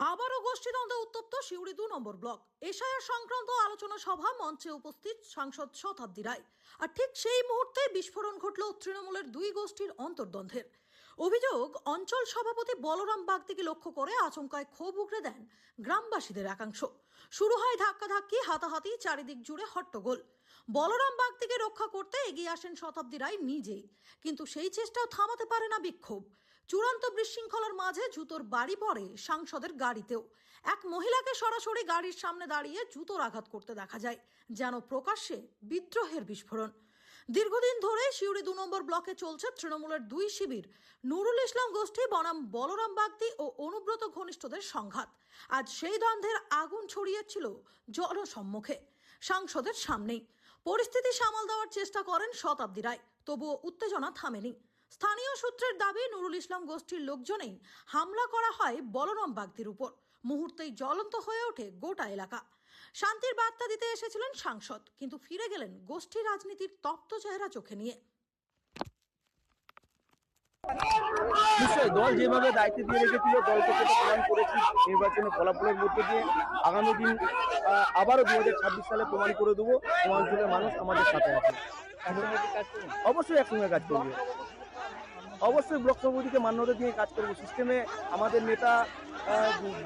আবারও গোষ্ঠীদ্বন্দ্বে উত্তপ্ত সিউড়ি দু নম্বর ব্লক। এশায়ার সংক্রান্ত আলোচনা সভা মঞ্চে উপস্থিত সাংসদ শতাব্দী রায়। আর ঠিক সেই মুহূর্তে বিস্ফোরণ ঘটল তৃণমূলের দুই গোষ্ঠীর অন্তর্দ্বন্দ্বের। অভিযোগ, অঞ্চল সভাপতি বলরাম বাগদিকে লক্ষ্য করে আচমকায় ক্ষোভ উগড়ে দেন গ্রামবাসীদের একাংশ। শুরু হয় ধাক্কাধাক্কি, হাতাহাতি, চারিদিক জুড়ে হট্টগোল। বলরাম বাগদিকে রক্ষা করতে এগিয়ে আসেন শতাব্দী রায় নিজেই। কিন্তু সেই চেষ্টাও থামাতে পারে না বিক্ষোভ। চূড়ান্ত বিশৃঙ্খলার মাঝে জুতোর বাড়ি পড়ে সাংসদের গাড়িতেও। এক মহিলাকে সরাসরি গাড়ির সামনে দাঁড়িয়ে জুতোর আঘাত করতে দেখা যায়, যেন প্রকাশ্যে বিদ্রোহের বিস্ফোরণ। দীর্ঘদিন ধরে শিউরি দু নম্বর ব্লকে চলছে তৃণমূলের দুই শিবির, নুরুল ইসলাম গোষ্ঠী, বনাম বলরাম বাগদি ও অনুব্রত ঘনিষ্ঠদের সংঘাত। আজ সেই দ্বন্দ্বের আগুন ছড়িয়েছিল জনসম্মুখে, সাংসদের সামনেই। পরিস্থিতি সামাল দেওয়ার চেষ্টা করেন শতাব্দী রায়, তবুও উত্তেজনা থামেনি। স্থানীয় সূত্রের দাবি, নুরুল ইসলাম গোষ্ঠীর লোকজনেই হামলা করা হয় বলরাম বাগদির উপর। মুহূর্তেই জ্বলন্ত হয়ে ওঠে গোটা এলাকা। শান্তির বার্তা দিতে এসেছিলেন সাংসদ, কিন্তু ফিরে গেলেন গোষ্ঠী রাজনীতির তপ্ত চেহারা চোখে নিয়ে। দল যেভাবে দায়িত্ব দিয়ে রেখেছিল দলকে সেটা প্রমাণ করেছি নির্বাচনের ফলাফলের মধ্যে দিয়ে। আগামী দিন আবারও দু ছাব্বিশ সালে প্রমাণ করে দেবো অঞ্চলের মানুষ আমাদের সাথে আছে। অবশ্যই একসঙ্গে কাজ করবে। অবশ্যই ব্লক সভাপতিকে মান্যতা দিয়ে কাজ করব। সিস্টেমে আমাদের নেতা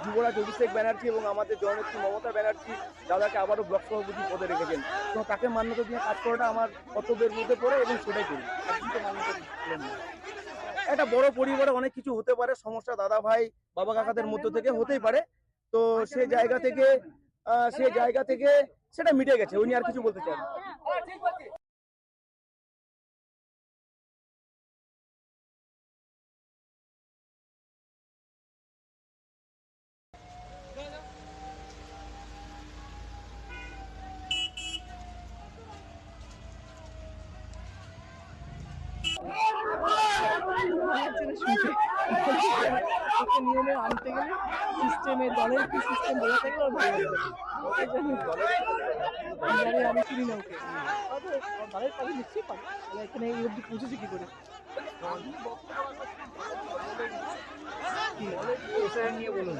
যুবরাজ অভিষেক ব্যানার্জি এবং আমাদের জননেত্রী মমতা ব্যানার্জি দাদাকে আবারও ব্লক সভাপতি পদে রেখেছেন। তো তাকে মান্যতা দিয়ে কাজ করাটা আমার কর্তব্যের মধ্যে পড়ে এবং সেটাই করি। একটা বড় পরিবারে অনেক কিছু হতে পারে, সমস্যা দাদা ভাই, বাবা কাকাদের মধ্য থেকে হতেই পারে। তো সে জায়গা থেকে সে জায়গা থেকে সেটা মিটে গেছে, উনি আর কিছু বলতে চান না। নিয়মে আনতে গেলে সিস্টেমে দলের কি সিস্টেম বোঝাতে গেলে আমি চিনি না ওকে। দলের নিশ্চয়ই পারে। এখানে এই অব্দি পৌঁছেছে কি করে? নিয়ে বলুন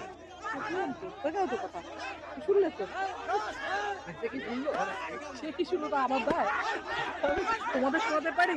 শুনলে? তো সে কি শুনলো? তা আমার দায় তোমাদের শোনাতে পারি?